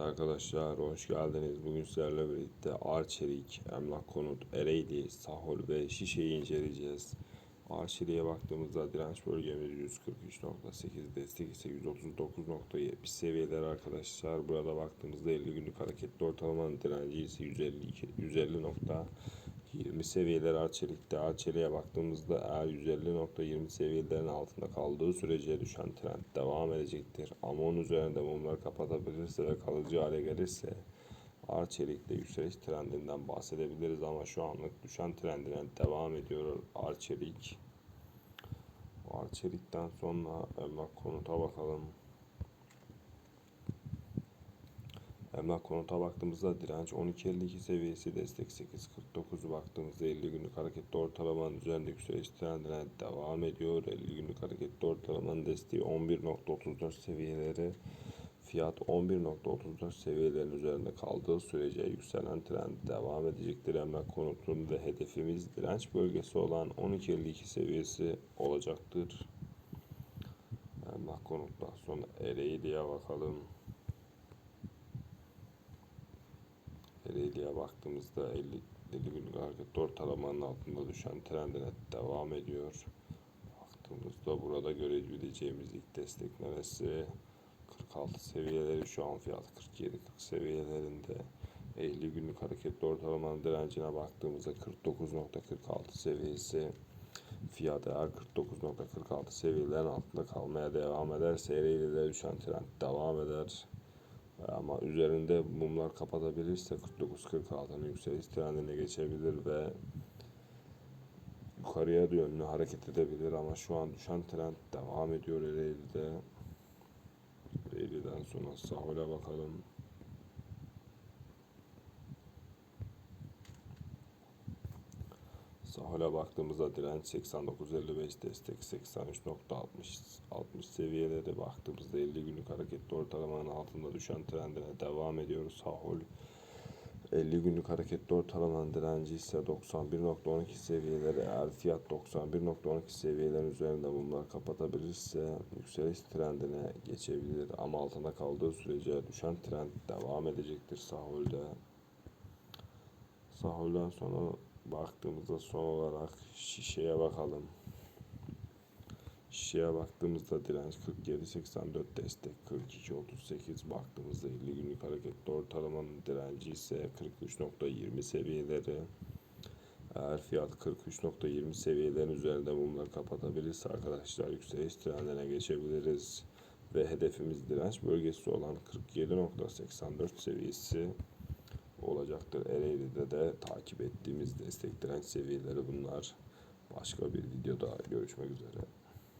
Evet arkadaşlar hoş geldiniz. Bugün sizlerle birlikte Arçelik, Emlak Konut, Ereğli, Sahol ve Şişe'yi inceleyeceğiz. Arçelik'e baktığımızda direnç bölgemiz 143.8, destek ise 139.70 seviyeler arkadaşlar. Burada baktığımızda 50 günlük hareketli ortalamanın direnci ise 152, 150.20 seviyeler Arçelik'te. Arçelik'e baktığımızda eğer 150.20 seviyelerin altında kaldığı sürece düşen trend devam edecektir. Ama onun üzerinde mumlar kapatabilirse ve kalıcı hale gelirse Arçelik'te yükseliş trendinden bahsedebiliriz ama şu anlık düşen trendine devam ediyor Arçelik. Arçelik'ten sonra emlak konuta bakalım. Emlak konuta baktığımızda direnç 12.52 seviyesi destek 8.49 baktığımızda 50 günlük hareketli ortalamanın üzerinde yükseliş trendine devam ediyor. 50 günlük hareketli ortalamanın desteği 11.34 seviyeleri fiyat 11.34 seviyelerin üzerinde kaldığı sürece yükselen trend devam edecektir. Emlak konutun ve hedefimiz direnç bölgesi olan 12.52 seviyesi olacaktır. Emlak konuttan sonra Ereğli'ye bakalım. Ereğli'ye baktığımızda 50, 50 günlük hareket ortalamanın altında düşen trendine devam ediyor. Baktığımızda burada görebileceğimiz ilk destek neresi? 46 seviyeleri şu an fiyat 47-40 seviyelerinde. 50 günlük hareketli ortalamanın direncine baktığımızda 49.46 seviyesi. Fiyat eğer 49.46 seviyelerin altında kalmaya devam ederse Ereğli'de düşen trend devam eder. Ama üzerinde mumlar kapatabilirse 49.46'nın yükseliş trendine geçebilir ve yukarıya yönlü hareket edebilir ama şu an düşen trend devam ediyor Ereğli'de. Ereğli'den sonra Sahul'e bakalım. Sahul'e baktığımızda direnç 89.55 destek 83.60 60 seviyeleri baktığımızda 50 günlük hareketli ortalamanın altında düşen trendine devam ediyoruz. Sahul 50 günlük hareketli ortalamanın direnci ise 91.12 seviyeleri. Eğer fiyat 91.12 seviyelerin üzerinde bunlar kapatabilirse yükseliş trendine geçebilir. Ama altında kaldığı sürece düşen trend devam edecektir Sahul'de. Sahul'den sonra baktığımızda son olarak şişeye bakalım. Şişeye baktığımızda direnç 47.84 destek 42.38 baktığımızda 50 günlük hareketli ortalamanın direnci ise 43.20 seviyeleri. Eğer fiyat 43.20 seviyelerin üzerinde mumları kapatabilirse arkadaşlar yükseliş trendine geçebiliriz. Ve hedefimiz direnç bölgesi olan 47.84 seviyesi olacaktır. Ereğli'de de takip ettiğimiz destek direnç seviyeleri bunlar. Başka bir videoda görüşmek üzere.